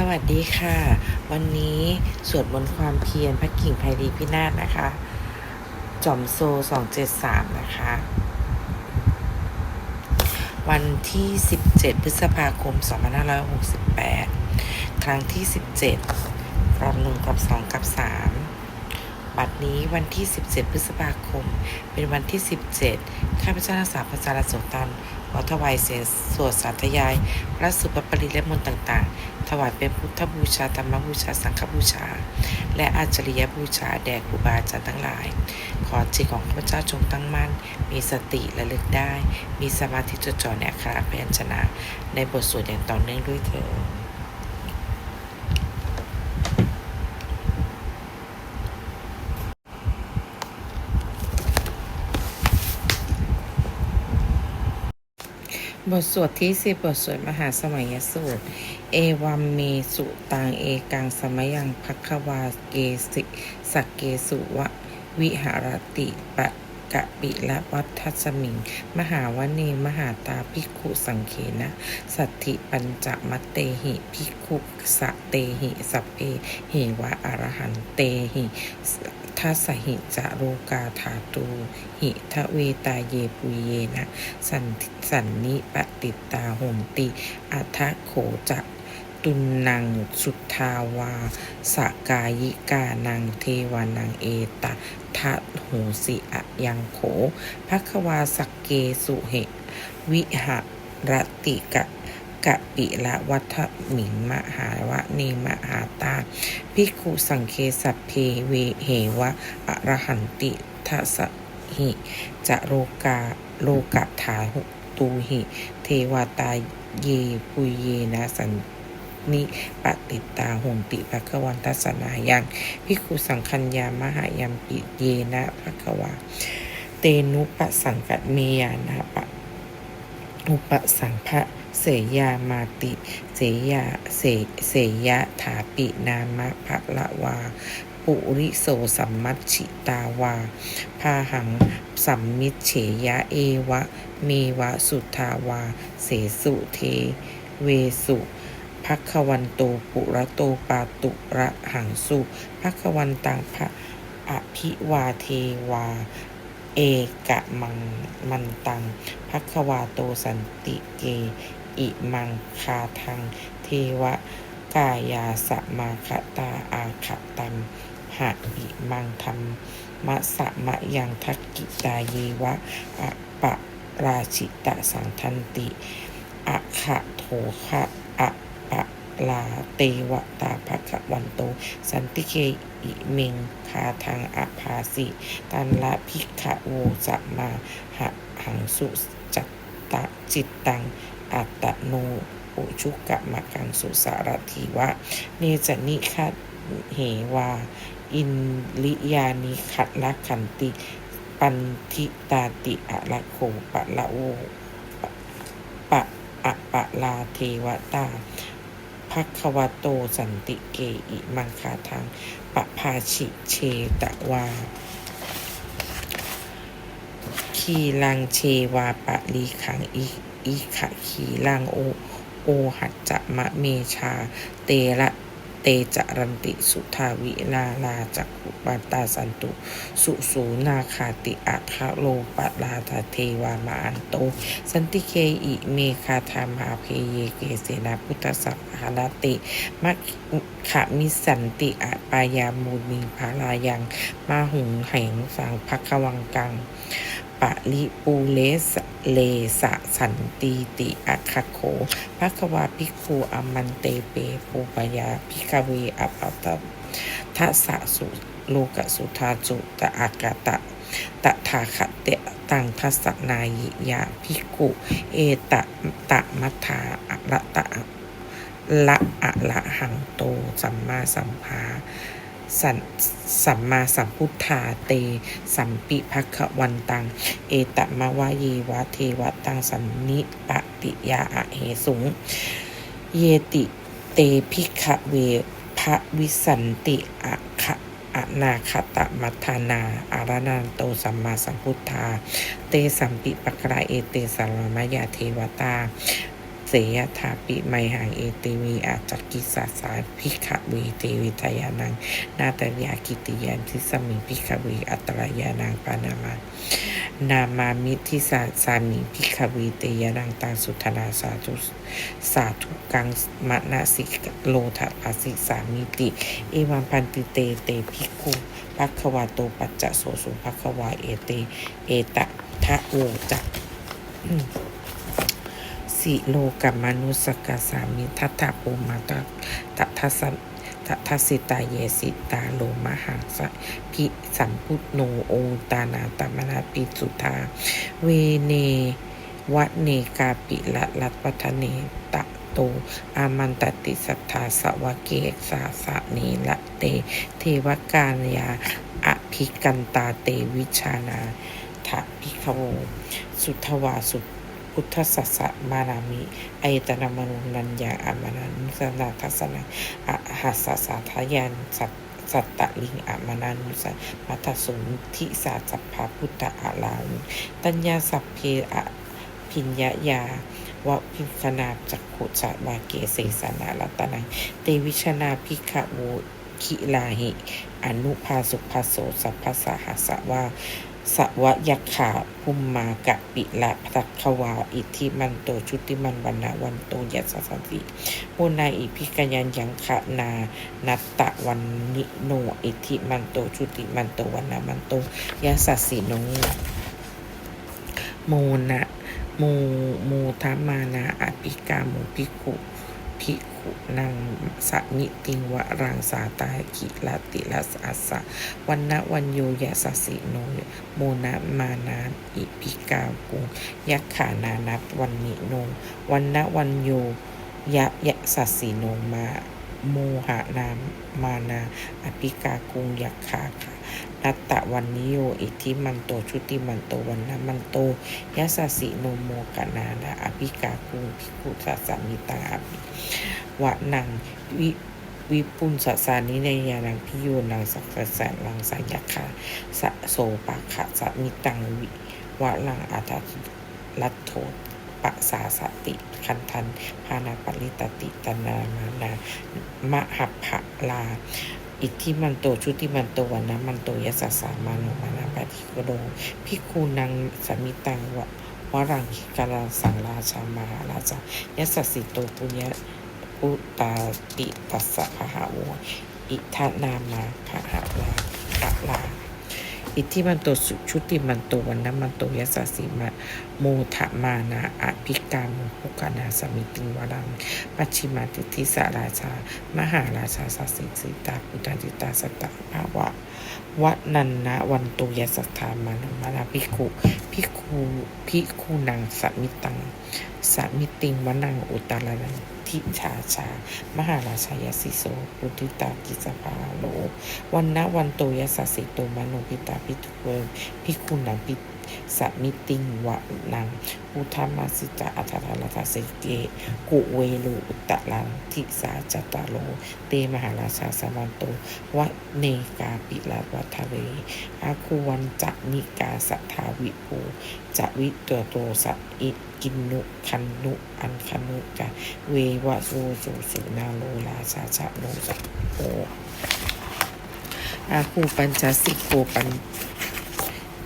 สวัสดีค่ะ วันนี้สวดบนต์ความเพียรพระกิ่งไพรีพินาศนะคะ จอมโซ273นะคะ วันที่17พฤษภาคม2568ครั้งที่17กรับ1กับ2กับ3บัดนี้วันที่17พฤษภาคม เป็นวันที่17ข้าพเจ้านักษาพระจารสุตัน อถวายเสียงสวดสาธยาย พระสุปปริและมนต์ต่างๆ ถวายเป็นพุทธบูชาธรรมบูชาสังฆบูชา และอาจริยบูชาแด่ครูบาอาจารย์ทั้งหลาย ขอจิตของข้าพเจ้าจงตั้งมั่น มีสติและลึกได้ มีสมาธิจดจ่อในอักขระพยัญชนะ ในบทสวดอย่างต่อเนื่องด้วยเถิด บทสวดที่สิบบทสวดมหาสมัยสูตร เอวัมเมสุตังเอกังสมยังพักวาเกสิสักเกสุวะวิหารติปะกะปิละวัฏทัสมิง มหาวเนมหาตาภิกขุสังเขนะ สัตถิปัญจมัตเตหิภิกขุสะเตหิสัพเพเหวะอรหันเตหิ ทัสหิจาโรกาธาตูหิทะเวตาเยปุเยนะ สันสันนิปติตาหมติ อัทะโขจะตุนนังสุทธาวาสกายิกานังเทวานังเอตะทะโหสิอะยังโขภควาสักเกสุเห วิหะรติกะ กะปิละวัฏหมิงมหาวะเนมหาตาภิกุสังเคสัพเพเวเหวะอรหันติทัสหิจะโรกาโลกะถาหุตูหิ เทวตาเยปุยเยนะสันนิปติตาหมติภควันทัสนายังพิกุสังคัญญามหายัมปิเยนะภควา เตนุปสังกัดเมยานะปะอุปสังภะ เสยามาติ เสยาเสเสยะถาปินามะภะละวา ปุริโสสัมมัชชิตาวา พาหังสัมมิเฉยะเอวะ เมวะสุทาวา เสสุเท เวสุพักวันโตปุระโตปาตุระหังสุพักวันตังพระอภิวาเทวา เอกะมังมันตังพักวาโตสันติเก อิมังคาทัง เทวะ กายาสมาคตาอาคตัมหะอิมังธรรมมะสะมะยังทักกิตาเยวะอปะราชิตะสังทันติอะขะโถคะอะปะลาเตวะตาภะควันโต สันติเคอิเมงคาทางอภาสิ ตันละพิกขะโวจะมาหะหังสุจัตตะจิตตัง อัตโนอุชุกะมะกังสุสารทีวะ เนจนิคัตเหวา อินลิยานิขัดละขันติ ปันทิตาติอะละโคปะละโวปะปะอะปะลาเทวตาภัควโตสันติเกอิมังคาทางปะพาชิเชตะวาขีลังเชวาปะลีขังอี อีขะขีลังโอโอหัจจะมะเมชา เตระเตจรันติสุทาวิลาลาจักขุปัตตาสันตุ สุสูนาคาติอะคาโลปะลาทาเทวามาอันโต สันติเคอิเมคาธามาเพเยเกเสนาพุทธสัพหารติมัขะมิสันติอะปายามูนิภาลายัง มาหุงแหงสังพักวังกัง ปะลิปูเลสเลสะสันตีติอะคโขภควาภิกขุอมันเตเปปูปยาภิกเวอปัตตทัสสะสุโลกสุธาจุตะอากาตะตถาคตเตตังทัสสนายยาภิกขุ เอตะตะมัทธาอะระตะละอะละหังโตสัมมาสัมภา สันสัมมาสัมพุทธาเต สัมปิภควันตัง เอตมะวะเยวะเทวตังสันนิปติยาอะเหสุง เยติเตพิกขเวพระวิสันติอะคะอนาคตมัทานา อารนันโตสัมมาสัมพุทธา เตสัมปิปกราเอเตสัรมายาเทวตา เสยถาปิไมหังเอเตวีอาจักกิสาสาพิขเวเทวิทยานัง นาตยากิติยันทิสมิพิขเวอัตรายานังปานามานามามิทิสาสามิพิขเวเตยานังตาสุทนาสาธุสาธุกังมณสิโลทะภาสิสามิติ เอวัมพันติเตเตภิกุภัควาโตปัจจโสสุภัควาเอเต เอตะทะโอจัก สิโลกัมมนุสกสามิทัตถะโอมาตตทัสสะตะทัสสิตาเยสิตาโลมหังสพิสัมพุทโนโอตานาตมนาปิสุทาเวเนวะเนกาปิละลัตปัทเนตะโตอามันตติสัทธาสวะเกสาสะเนละเต เทวกาลยาอภิกันตาเตวิชานาทะพิขโวสุทวาสุ พุทธสัสสะมานามิอายตนะมนุนัญญาอามานันสนาทัสนะอหัสสาทายันสัตสัตตลิงอามานันุสมัทสุนทิสาสัพพพุทธอาลาวตัญญาสัพเพอพิญญายาวะพิคณาจักขุสะวาเกเสสนารัตนังเตวิชนาพิขะโวคิลาหิ อนุภาสุภาโสสัพพสหัสวา สวะยักขาภุมมากะปิละพักควา อิทธิมันโตชุติมันวันนาวันโตยัสสติโมนาอิพิกยันยังคะนานัตตะวันนิโน อิทธิมันโตชุติมันโตวันนามันโตยัสสิโนโมนะโมโมทัมานาอภิกาโมภิกุภิกุนังสมิติงวรังสาตาคิลาติลาสัสสะวันนะวันโยยะสสิโนโมนะมานาอิภิกากุงยักขานานัตวันนิโนวันนะวันโยยะยะสสิโนมาโมหานามมานาอภิกากุงยักขาค่ะนัตตะวันนิโยอิทิมันโตชุติมันโตวันนมันโตยะสสิโนโมกนานาอภิกากุงภิกุสัสสมิตาอภิ วะนังวิวิปุลสสานิในยานังพิโยนังสักแสนลังสายคาสะโสปะขะสะมิตังวิวะลังอาทัลัทโทปะสาสติคันทันพานาปริตติตนามานามหัพะลา อิทธิมันโตชุติมันโตวันนะมันโตยสสสามานุมานาปฏิโกโดพิคูนังสมิตังวะวรังคิกาลาสังราชามหาราชายสสสิโตปุญญะ ปุตตาติตัสสะพหาวอิทานามาพหาลาปะลา อิทธิมันโตสุชุติมันโตวันนะมันโตยสสสิมาโมทะมานาอภิกามุภุกานาสมิติวรังปัจฉิมาติทิสาราชา มหาราชาสัสสิสิตาพุทธาติตาสตตะภาวะวะนันนะวันโตยสัทธามานุมานาภิกขุภิกขุภิกขุนังสมิตังสมิติงวนังอุตตรนัง ทิชาชา มหาราชายสิโสปุติตากิสภาโลวันนะวันโตยสัสสิโตมโนพิตาพิทุเวพิคุณนังพิ สมิติงวะนังพุทธมาสิจาอัฏฐาลทาเสเก กุเวลอุตตะลังทิสาจตาโล เตมหาราชาสมันโตวะเนกาปิลาวัทะเรอาคูวันจะนิกาสัทธาวิภูจะวิตัวโตสัตอิกินนุคันนุอันคันุกะเววะโสสุสุนาโลราชาชะโนสัโออาคูปัญจสิกโกปัญ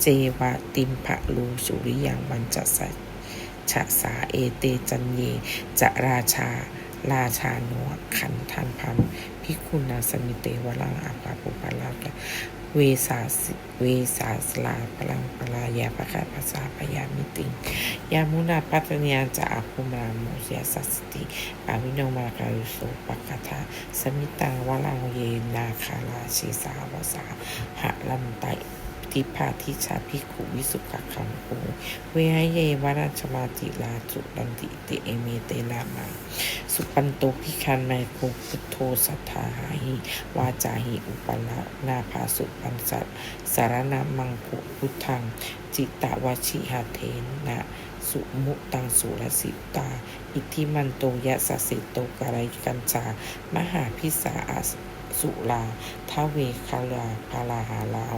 เจวะติมภะลูสุริยังวันจะสัจฉะสาเอเตจันเยจะราชา ราชาโนขันทันพัมพิคุณาสมิเตวรังอาปาปุปะลาภเวสาสิเวสาสลาพลังปลายาปะกาภาษาพยามิติงยามุนาปัตเนียจะอาภุมรามเสียสัสติอาวิโนมาการุโสปะกทาสมิตังวลังเยนาคาราชิสาวสาหะลันไต ทิพาทิชาพิขุวิสุขคังโอเวหเยวราชมาติลาจุดันติเตเอเมเตนามาสุปันโตพิคันไมโคพุทโธสัทธาหาหิวาจาหิอุปละนาภาสุปันสัตสารนามังคุพุทธัง จิตตวชิหาเทนนะสุมุตังสุรสิตา อิทิมันโตยะสสิโตกะไรกัญจามหาพิสาอาส สุราทเวคาลาพาลาหาลาโห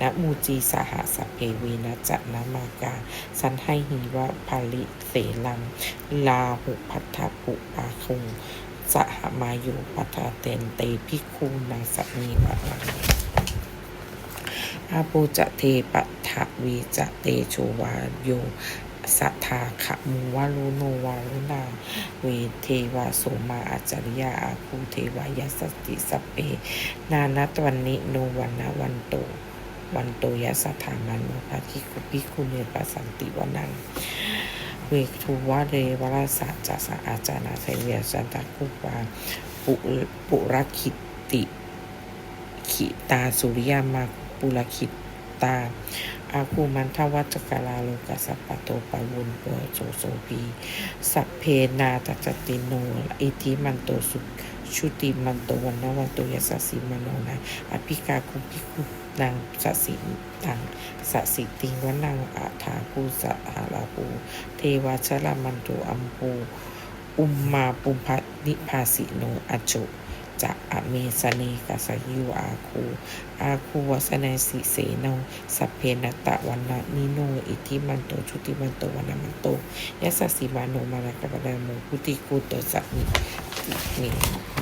นะมูจีสหสพเพวีนะจะนามากา สันให้หีวะภาลิเสลัง ลาหุพัทธปุปาคุงสหมายุปัทเตนเตพิคูนาสมีวะลังอาปูจะเทปะทะวีจะเตโชวาโย สัทธาขะมูวาลุโนวาลุนาเวเทวาโสมาอาจาริยาอาภูเทวายสสติสเป นานัตวันนิโนวันนะวันโตวันโตยสถามันโนภาคิคุปิคุเนปสันติวนังเวทุวะเรวราสะจัสะอาจานาไสเวียสันตคุปาปุปุรคิติ ขิตาสุริยามาปุรคิต ตา อาคูมันทวัจกาลาโลกัสปะโตปะวุนเปโสโสพีสัพเพนาตจติโนอิทิมันโตสุชุติมันโตวันนวันโตยสสิมโนนะอภิกาคุภิคุนางสสิตังสสิติงวนังอาถาภูสหาลาภูเทวาชลามันโตอัมภูอุมมาปุมพนิพาสิโนอจโจะอเมสเนกัสยิวอาคู อาคูวัสนัยสิเสโนสัพเพนตะวันนะนิโน อิทิมันโต ชุติมันโตวันมันโตยัสสิมาโนมานะกะบะดาโมพุติกูโตสัมมิมิ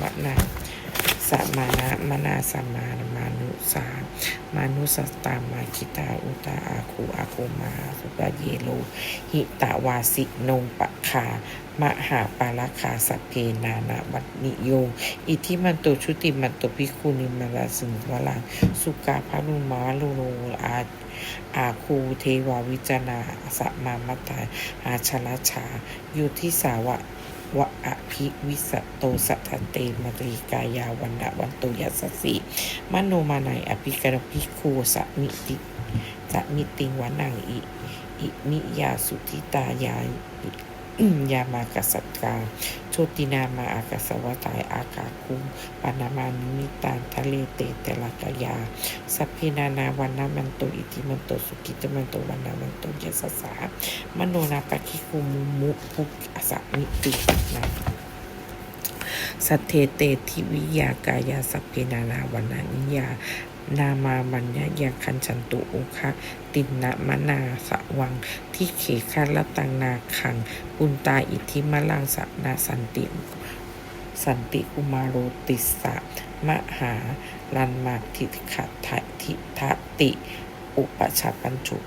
มะนาสัมานะมนาสัมมานะมานุสามานุสตามาคิตาอุตาอาคูอาคูมาสุปะเยโล หิตาวาสิโนปะามหาปาลคาสัพเพนานาวัตนิโย อิทิมันโตชุติมันโตพิคุนิมาราสุวลัง สุกาพานุมาลุโนอาอาคูเทวาวิจนาสัมมามตาอาชลชา ยุทิสาวะวะอภิวิสโตสัทเตมรีกายาวันดะวันโตยัสสสีมโนมานัยอภิกรภิคูสมิติสมิติงวานังอิอิมิยาสุทิตายา ยามากษัตกาโชตินามาอากาสวตายอากาคุมปานามานิมิตานทะเลเตเตลกยาสัพพินานาวันนามันโตอิติมันโตสุกิตมันโตวันนามันโตยสสามโนนาปะคิคุมุมุภุอสมิตินะสัทเทเตทิวิยากายาสัพเพนานาวันนานิยา นามามัญญยาคันฉันตุอุคะตินนะมนาสะวัง ที่เขคันละตังนาคังปุนตาอิทิมะลังสะนาสันติ สันติกุมาโรติสะมหาลันมาทิขัตถทิทะติ อุปชาปัญจุ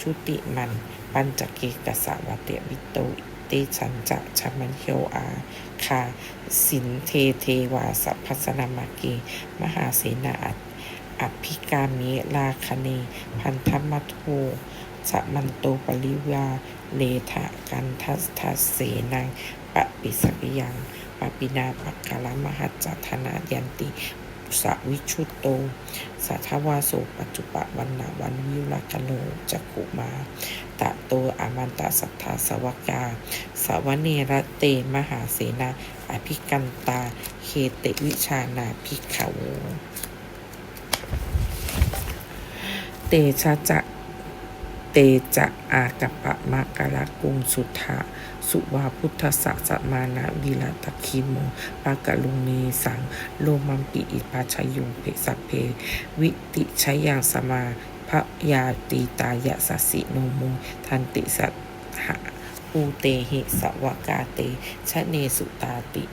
ชุติมัน ปัญจเกกสาวเตวิโตเตชันจะชมัญโยอาคาสินเทเทวาสัพพสนามาเกมหาเสนาอัต อภิกามิลาคเน พันธมัทโทสมันโตปริวาเลทะกันทัสทัสเสนังปะปิสกิยังปปินาปักกะละมหัจจธนายันติสวิชุตโต สัทธวาโสปัจจุปะวันนาวันวิลกโนจักขุมา ตะโตอามันตสัทธาสวกา สวเนระเตมหาเสนา อภิกันตาเคเตวิชานาภิกขโว เตชะจะ เตจะอากปะมะกะละกุงสุทธะสุวาพุทธสะสะมานะวิลาตะคิโมปากะลุงเนสัง โลมัมปิอิปาชยุงเพสัพเพ วิติชยังสมาพะยาตีตายะสสิโนโมทันติสัหะปูเตหิสวากาเตชะเนสุตาติ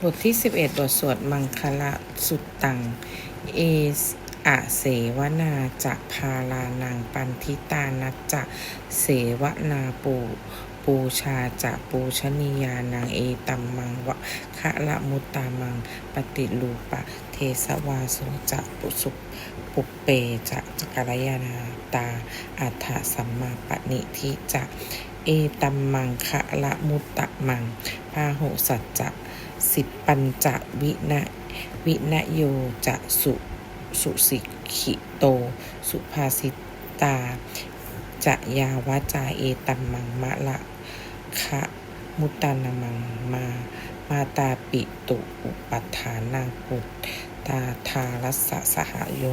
บทที่ 11 บทสวดมังคละสุตตัง เอ อะเสวนาจะพาลานางปันทิตานัจจะเสวนาปูปูชาจะปูชนียานางเอตัมมังวะคะละมุตตามัง ปฏิลูปะ เทสวาโสจะปุสุปุเปจะจักรยานาตา อัฏฐสัมมาปณิทิจะ เอตัมมังคะละมุตตะมังพาหุสัจจะ สิปัญจวินะวินโยจะสุ สุสิขิโต สุภาสิตา จะยาวาจาเอตัมมังมะละคะมุตานามังมา มาตาปิตุอุปัฏฐานังปุตตาทารัสสะสหโย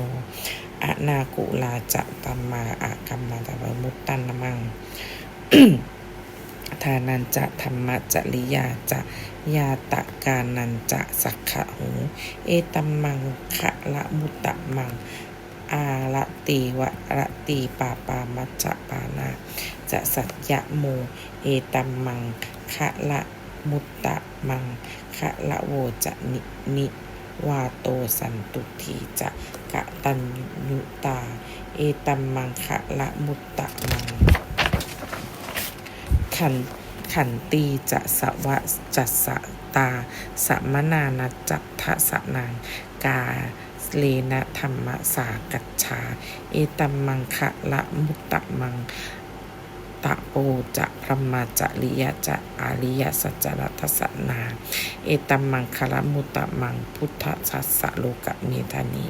อะนากุลาจะตัมมาอากัมมาตะวมุตตานามัง ทานันจะธรรมจริยาจะยาตะกานันจะสักขะหูเอตัมมังคะละมุตตะมัง อาระตีวะระตีปาปามัจจะปานาจะสัจยะโม เอตัมมังคะละมุตตะมังคะละโวจะนินิวาโตสันตุทีจะกะตัญยุตา เอตัมมังคะละมุตตะมัง ขันขันตีจะสวะจัสะตาสัมมนานาจัตทะสนางกาเลนะธรรมสากัจชา เอตัมมังคะละมุตตะมัง ตะโปจะพรหมจะริยะจะอาริยสัจรัตสนา เอตัมมังคละมุตตะมังพุทธสัสสะโลกะเมธานิ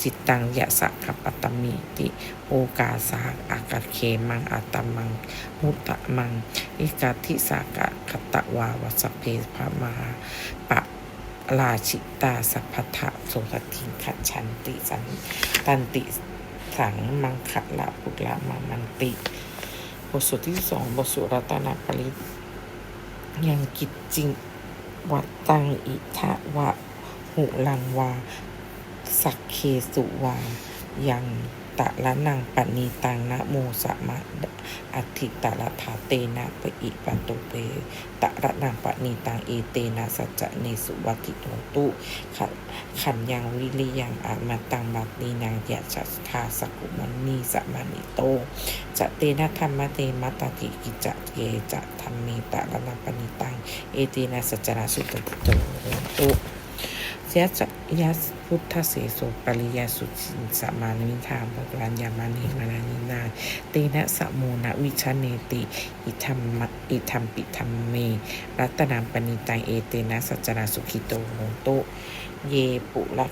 จิตตังยะสะขปตมิติโอกาสาอากาเคมังอัตมัง มุตตะมัง อิกาทิสากะคตะวาวสเพพมาปะราชิตาสัพพทะโสตทิงขัชันติสันตันติสังมังคะละปุละมามันติ บทสวดที่สองบทสวดรัตนปริตยังกิจจริงวัดตังอิทะวะหุลังวา สักเคสุวา ยัง ตะละนังปณีตังนะโมสะมะอัติตะละทาเตนะปะอิปันโตเปตะระนังปณีตังเอเตนะสัจจเนสุวัติโหตุขันยังวิริยังอามาตังบัตนีนางยะจัสทาสกุมันนีสะมานิโตจะเตนะธรรมเตมัตติกิจะเยจะธรรมเมตะระนังปณีตังเอเตนะสัจจนาสุตติโตตุ ยะจะยะพุทธเสโสปริยสุจินสมานิธามปรัญญามานิมานานินาเตนะสะโมนะวิชเนติ อิธรรมอิธรรมปิธรรมเม รัตนามปณิตังเอเตนะสัจจนาสุขิโตโหตุ เยปุระ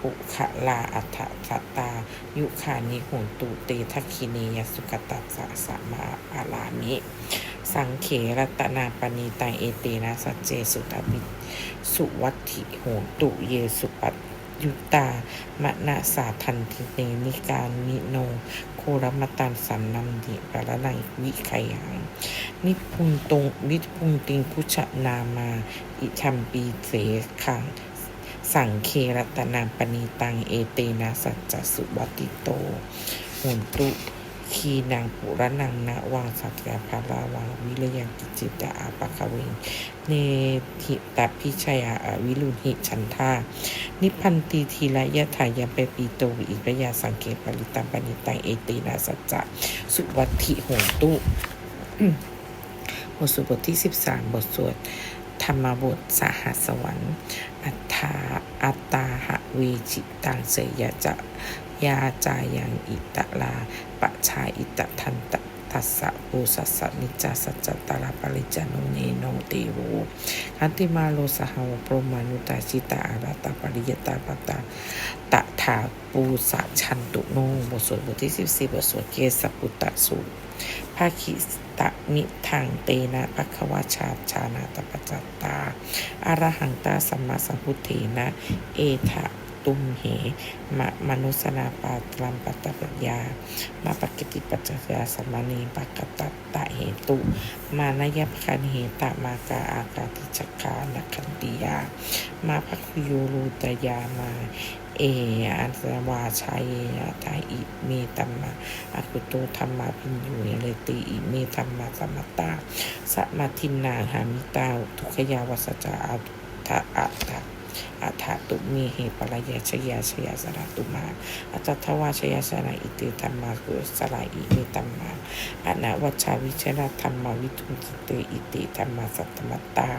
ปุขลาอัฏฐสตา ยุคานิโหนตุเตทัคคิเนยสุกตัสสะสมาอาลามิ สังเขรัตนาปณีตังเอเตนะสัจเจสุตมิสุวัติโหตุเยสุปัตยุตามะนะสาทันทิเนนิการนิโน โครมตันสันนัมดิปะระนังวิไขยังนิพุงตงนิพุงติงพุชนามา อิชัมปีเสขัง สังเครัตนาปณีตังเอเตนะสัจจสุวัติโตโหนตุคีนางปุระนังนะวังสัตยาภาราวังวิรยังกิจิตาอาปะคะเวงเนทิตาพิชยาอาวิรุณหิฉันทานิพันตีทีละยะถายมเปปีโตวิอิปยาสังเกปปริตังปณิตังเอเตนะสัจจะสุวัติโหนตุบทสวดบทที่13บทสวด ธรรมบทสหสวรรค์ อัฏาอัตตาหะเวจิตังเสยจะยาจายังอิตะลาปะชาอิตะทันตะทัสสะปูสัสสะนิจาสัจจตาลาปริจานุเนโนเตโวคันติมาโลสหวโปรมานุตาชิตาอาราตาปริยตาปตาตะาปูสะชันตุโนบทสวดบทที่14บทสวดเกสปุตตะสูตรภาคิสตะมิทางเตนะภควาชาชานาตปจจตตาอรหังตาสัมมาสัมพุทเถนะ เอทะตุมเหมะมนุสนาปาตลัมปัตตปัญญามาปกิติปัจจยาสมานีปกตัตตะเหตุ มานยปคันเหตมากาอากาติจักานคันติยา มาพักยูรูตยามา เออันสวาชัยยะทาอิเมตัมมาอากุตุธรรมาพินยูเนเลติอิเมธรรมาสมตตาสัมมาทินนาหามิตาทุขยาวัสจาอาทะอัตถะ อัฏฐตุมีเหปรายชยาชยาสระตุมาอัตถวาชยาสระอิติธรรมากุสระอิเมตัมมาอนาวัชาวิชนะธรรมาวิทุกิเตอิติธรรมาสัตตมตตา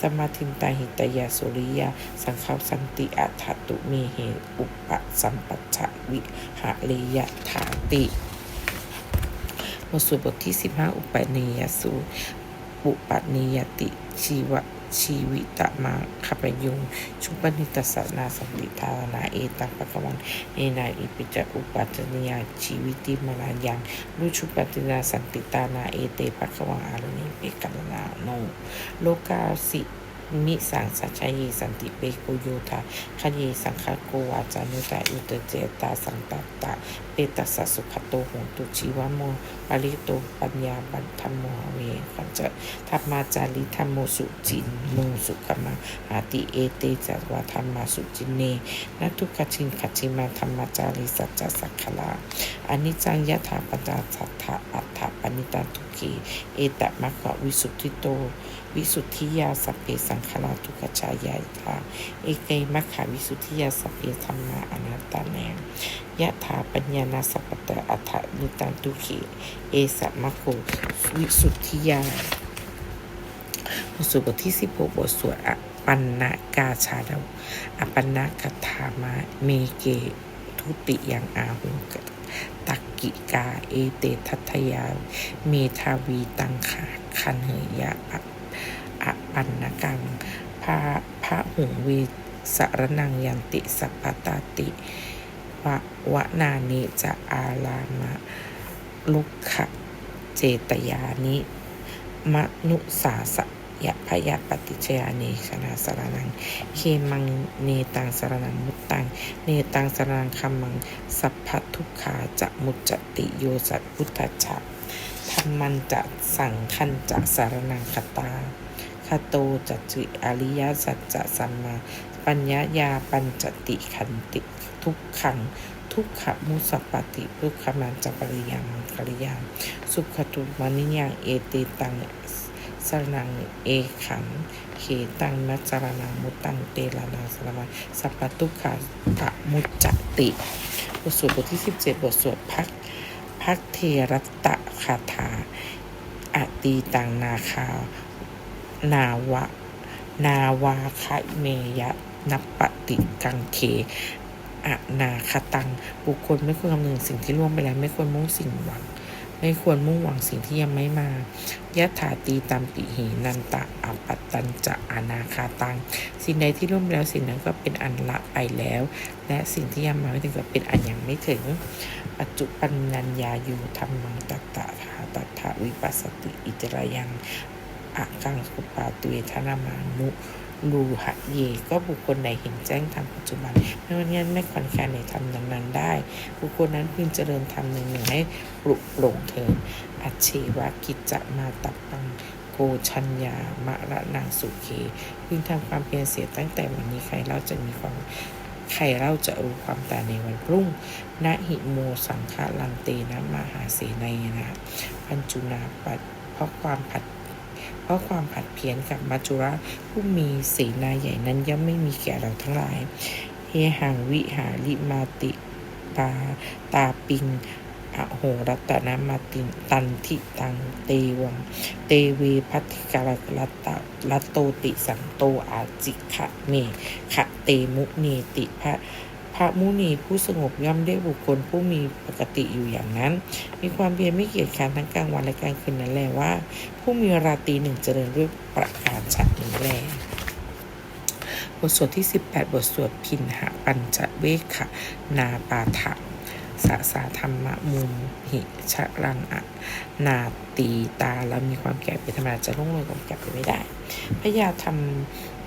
สมาธินตาหิตยาสุริยา สังขสันติอัฏฐตุมีเหอุปสัมปัชชะวิหะเลยถาติบทสวดบทที่ 15 อุปนิยสูปุปนิยติชีวะ ชีวิตะมาขปยุงชุปนิตสนาสันติทาวนาเอตังปะกวันเอนาอิปิจอุปัจนิยาชีวิติมาลายังรูชุปตินาสันติตานาเอเตปะกวังอารณิเปกัลนาโนโลกาสิ มิสังสัจเยสันติเปโกโยธาคเยสังคโกวาจานุตาอุตเจตาสังตตะ เปตัสสะสุขโตโหนตุชีวโมปริโตปัญญาบันธรรมโมเวขันจะธรรมาจาริธรรมโมสุจินโนสุขมาหาติเอเตจัตวาธรรมาสุจินเนนัทุกขชินขจิมาธรรมาจาริสัจจสักขลาอนิจังยถาปัญจสัทธะอัฏฐปณิตาทุกีเอตมะกะวิสุทธิโต วิสุทธิยาสพเพสังขารทุกขจายาทาเอเกมัคขาวิสุทธิยาสพเพธรรมาอนัตตาแนงยะถาปัญญานาสปตะอัฏฐนิตันตุขีเอสมะโกวิสุทธิยาบทสวดบทที่สิบหกบทสวดอปันนากาชาดาอปันนากถามาเมเกทุติยังอาหุกตักกิกาเอเตทัทยา เมทาวีตังขาคันเหยยะอะ อะปันนกังพรพระหุงเวสารนังยันติสัพพตาติวะวะนาเนจะอาลามะลุกขะเจตยานิมนุสาสยะพยาปฏิจยาเนชนาสารนัง เคมังเนตังสารนังมุตตัง เนตังสารนังคัมัง สัพพทุกขาจะมุจติโยสัตพุทธะธรรมันจะสังคันจะสารนังคตา คาโตจัจจิอริยสัจจะสัมมา ปัญญายาปัญจติขันติ ทุกขัง ทุกขมุสปติทุกขมันจปริยังมังกริยังสุขตุมนิยังเอเตตังสรนังเอขังเขตังมัจารนังมุตังเตลานาสรมาสัพทุกขาตะมุจจติบทสวดบทที่ 17 บทสวดพักพักเทรัตตะคาถาอตีตังนาคา นาวะ นาวาคเมยะนัปปติกังเคอนาคตัง บุคคลไม่ควรคำนึงสิ่งที่ล่วงไปแล้ว ไม่ควรมุ่งสิ่งหวัง ไม่ควรมุ่งหวังสิ่งที่ยังไม่มายะถาตีตามปิหีนันตะอัปตัญจะอนาคาตัง สิ่งใดที่ล่วงไปแล้วสิ่งนั้นก็เป็นอันละไปแล้ว และสิ่งที่ยังมาไม่ถึงก็เป็นอันยังไม่ถึง ปัจจุปันนัญญาอยู่ธรรมังตัตตะธาตัตถาวิปัสสติอิจรายัง อากังสุปาตุเวทนามานุลูหะเย ก็บุคคลใดเห็นแจ้งธรรมปัจจุบันไม่ว่านี้ไม่คอนแคลนในธรรมนั้นได้ บุคคลนั้นพึงเจริญธรรมหนึ่งหนึ่งให้ปลุกปลงเถิดอัจเชวะกิจจะมาตับปังโกชัญญามะระนางสุเคพึงทำความเพียรเสียตั้งแต่วันนี้ใครเล่าจะมีความใครเล่าจะรู้ความตาในวันพรุ่งนะหิโมสังฆลันเตนะมหาเสนยนะ พันจุนาปัดเพราะความผัด เพราะความผัดเพี้ยนกับมัจจุราชผู้มีเสนาใหญ่นั้นย่อมไม่มีแก่เราทั้งหลาย เฮหังวิหาริมาติตาตาปิงอโหรัตนามาตินตันทิตังเตวัง เตเวพัทิกาลรัตตะรัตโตติสังโตอาจิขะเมขะเตมุเนติพระ พระมุนีผู้สงบย่อมได้บุคคลผู้มีปกติอยู่อย่างนั้น มีความเพียรไม่เกียจคร้านทั้งกลางวันและกลางคืนนั่นแหละว่า ผู้มีราตรีหนึ่งเจริญด้วยประการฉันนี้แลบทสวดที่ 18 บทสวดพินหะปัญจเวคขนาปาถะสะสาธรรมมุมหิชะรังอะนาตีตาแล้วมีความแก่เป็นธรรมดาจะล่วงเลยความแก่ไปไม่ได้พยาธรรม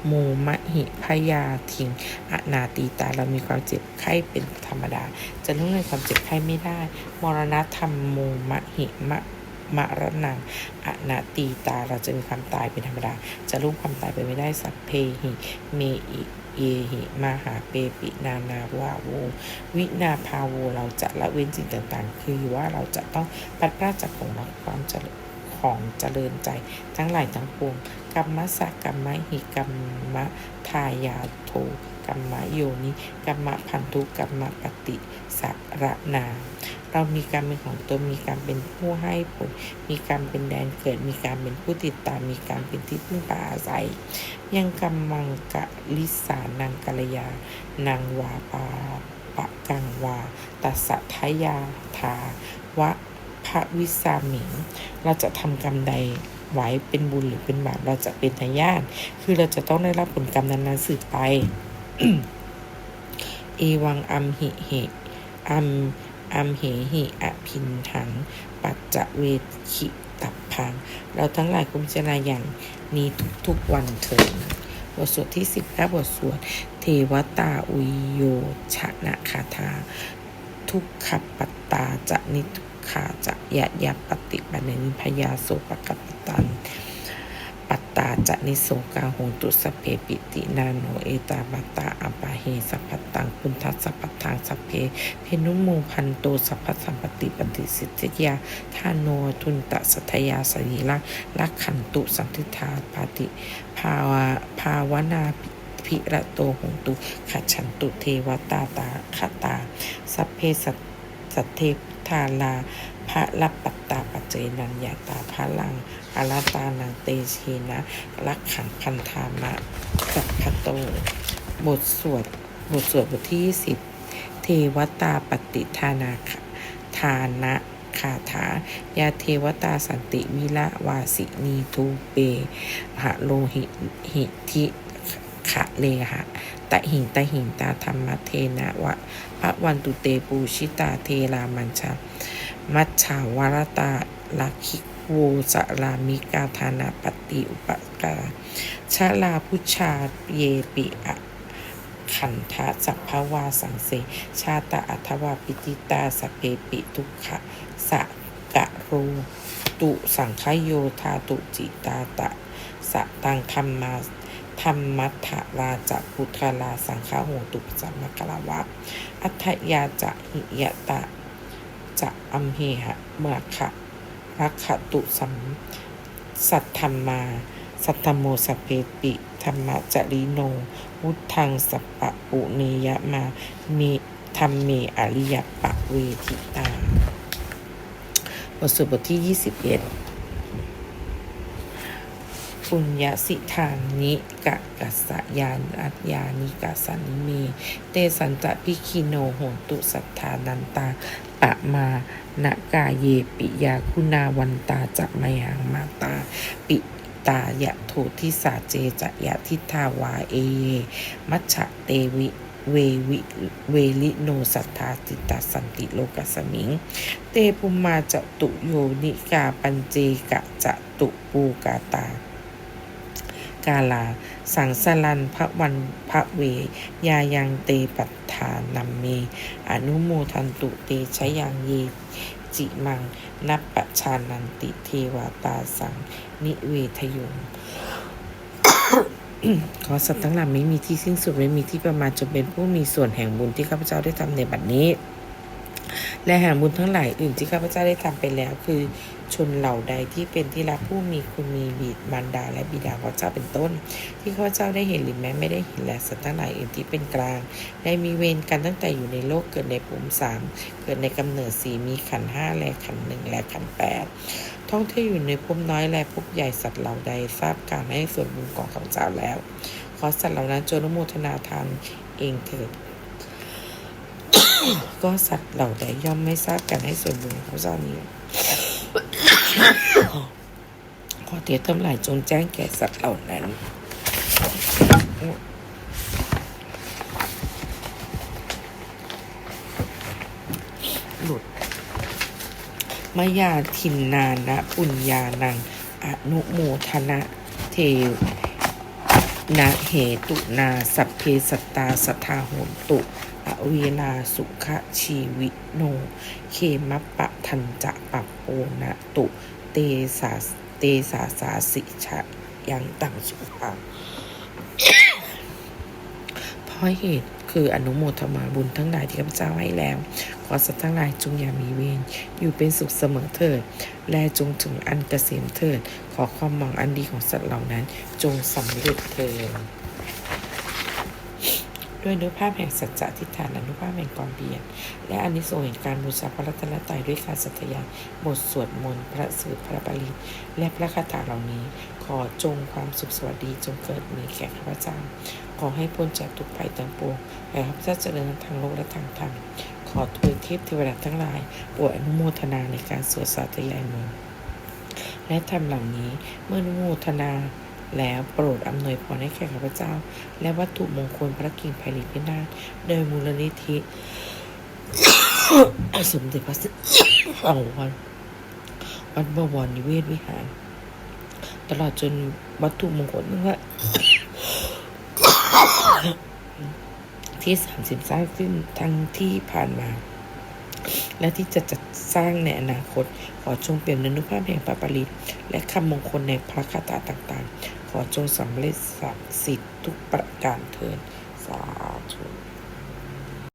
มมะหิพยาทิงอนาตีตาเรามีความเจ็บไข้เป็นธรรมดา จะล่วงเลยความเจ็บไข้ไม่ได้ มรณะธรรมโมมะหิมะมะระนังอนาตีตาเราจะมีความตายเป็นธรรมดา จะล่วงความตายไปไม่ได้สัพเพหิเมอิเยหิมาหาเปปินานาวาโว วินาพาโวเราจะละเว้นสิ่งต่างๆ คือว่าเราจะต้องปัดพลาดจากของรักความเจริญของเจริญใจทั้งหลายทั้งปวงกรรมสะกรรมะหิกรรมะทายาโทกรรมะโยนิกรรมะพันธุกรรมะปฏิสระนา เรามีการมเป็นของตนมีการมเป็นผู้ให้ผล มีการมเป็นแดนเกิด มีการมเป็นผู้ติดตาม มีการมเป็นที่พึ่งพาอาศัย ยังกำมังกะลิสานังกัลยา นางวาปาปะกังวา ตัสทายาทาวะพระวิสามิง เราจะทำกรรมใด ไว้เป็นบุญหรือเป็นบาปเราจะเป็นทายาทคือเราจะต้องได้รับผลกรรมนั้นๆสืบไป เอวังอัมหิเหอัมอัมเหหิอภินถัง ปัจจเวคิตับพัง เราทั้งหลายคุพิจารณาอย่างนี้ทุกๆวันเถิดบทสวดที่สิบและบทสวด เทวตาอุยโยชนะคาถา ทุกขปัตตาจะนิทุกขาจะยะยะปฏิปันนิพยาโสปกป ตันปัตตาจะนิโสกาหงตุสเพปิตินาโนเอตาบัตตาอัปปาเฮสัพพตังพุนทัสสัพพทังสัพเพ เพนุโมพันโตสัพพสัมปติปฏิสิทธิยาทานโนทุนตะสัทยาสีลักลักขันตุสันติธาปาติ ภาวะภาวนาพิระโตหงตุขัดฉันตุเทวตาตาคตา สัพเพสัตเทพทธาลา พระลับปัตตาปัจเจนัญญาตาพระลังอาราตานังเตชีนะลักขังพันธามะสัพพโต บทสวด บทสวดบทที่20เทวตาปฏิทานาคทานะคาถายาเทวตาสันติวิละวาสินีทูเปหะโลหิหิทิขะเลหะตะหิงตะหิงตาธรรมเทนะวะพระวันตุเตปูชิตาเทรามันชา มัชชาวารตาลักขิโวสรามิกาธานาปฏิอุปกาชาลาพุชาเยปิอะขันธะสัพพวาสังเส ชาตะอัทวาปิติตาสเพปิทุกขะสะกะโรตุสังคโยธาตุจิตาตะสะตังธรรมาธรรมัทธราจะพุทธลาสังฆาโหตุปสัมมกลาวะ อัทยาจะหิยตะ จะอัมเหหะเมื่อขะรักขะตุสัมสัทธรรมา สัทธโมสเพปิ ธรรมจริโน วุทังสัปปะปุเนยะมามีธรรมเมอริยปะเวทิตา บทสวดบทที่ 21 ปุญญสิทานิกะกัสยานอัตยานิกาสันนิเม เตสันจะพิคิโนโหนตุสัทธานันตาปะมานกาเยปิยาคุณาวันตาจะไมหังมาตา ปิตายะโททิสาเจจะยะทิทาวาเอเยมัชะเตวิเววิเวลิโนสัทธาติตาสันติโลกัสมิง เตปุมมาจะตุโยนิกาปัญเจกะจะตุปูกาตา กาลา สังสลันพระวันพระเวยายังเตปัฏฐานัมเม อนุโมทันตุเตชยังเยจิมัง นับปะชานันติเทวตาสัง นิเวทยุงขอสัตว์ทั้งหลายไม่มีที่สิ้นสุดไม่มีที่ประมาณจนเป็นผู้มีส่วนแห่งบุญที่ข้าพเจ้าได้ทำในบัดนี้ และแห่งบุญทั้งหลายอื่นที่ข้าพเจ้าได้ทำไปแล้วคือ ชนเหล่าใดที่เป็นที่รักผู้มีคุณมีบิดมารดาและบิดาข้าเจ้าเป็นต้น ที่ข้าพเจ้าได้เห็นหรือแม้ไม่ได้เห็นและสัตว์ทั้งหลายอื่นที่เป็นกลาง ได้มีเวรกันตั้งแต่อยู่ในโลกเกิดในภูมิสามเกิดในกำเนิดสี่มีขันห้าและขันหนึ่งและขันแปดท่องเที่ยวอยู่ในภพน้อยและภพใหญ่สัตว์เหล่าใดทราบการให้ส่วนบุญของข้าพเจ้าแล้ว ขอสัตว์เหล่านั้นจงโมทนาทานเองเถิดก็สัตว์เหล่าใดย่อมไม่ทราบการให้ส่วนบุญของข้าพเจ้านี้ ขอเทียทั้งหลายจงแจ้งแก่สัตว์เหล่านั้น หลุดมยาทินนานะปุญญานัง อนุโมทนะเทนะเหตุนาสัพเพสตตาสทธาโหนตุอเวลาสุขชีวิโน เคมะปะ ทันจะปะโปนะตุเตสาเตสาสาสิชะยังตังสุปังเพราะเหตุคืออนุโมทนาบุญทั้งหลายที่ข้าพเจ้าให้แล้ว ขอสัตว์ทั้งหลายจงอย่ามีเวรอยู่เป็นสุขเสมอเถิด และจงถึงอันเกษมเถิด ขอความหวังอันดีของสัตว์เหล่านั้น จงสำเร็จเถิด ด้วยนุภาพแห่งสัจจะทิฏฐานอนุภาพแห่งความเพียรและอนิสงส์แห่งการบูชาพระรัตนตรัยด้วยการสัตยาบทสวดมนต์พระสูตรพระบาลีและพระคาถาเหล่านี้ ขอจงความสุขสวัสดีจงเกิดมีแก่ข้าพเจ้าขอให้พ้นจากทุกภัยต่างปวงและข้าพเจ้าเจริญทางโลกและทางธรรมขอทวยเทพเทวดาทั้งหลายโปรดอนุโมทนาในการสวดสาธยายมนต์และธรรมเหล่านี้เมื่ออนุโมทนา แล้วโปรดอำนวยพรให้แก่ข้าพเจ้า และวัตถุมงคลพระกิ่งไผ่ลิพินาศโดยมูลนิธิสมเด็จพระสิเอาวันวัดบวรนิเวศวิหาร ตลอดจนวัตถุมงคลว่าที่สามสิบสร้างขึ้นทั้งที่ผ่านมา และที่จะจัดสร้างในอนาคต ขอจงเปลี่ยนอนุภาพแห่งพรปปริตและคำมงคลในพระคาถาต่าง ขอจงสำเร็จศักดิ์สิทธิ์ทุกประการเทินสาธุ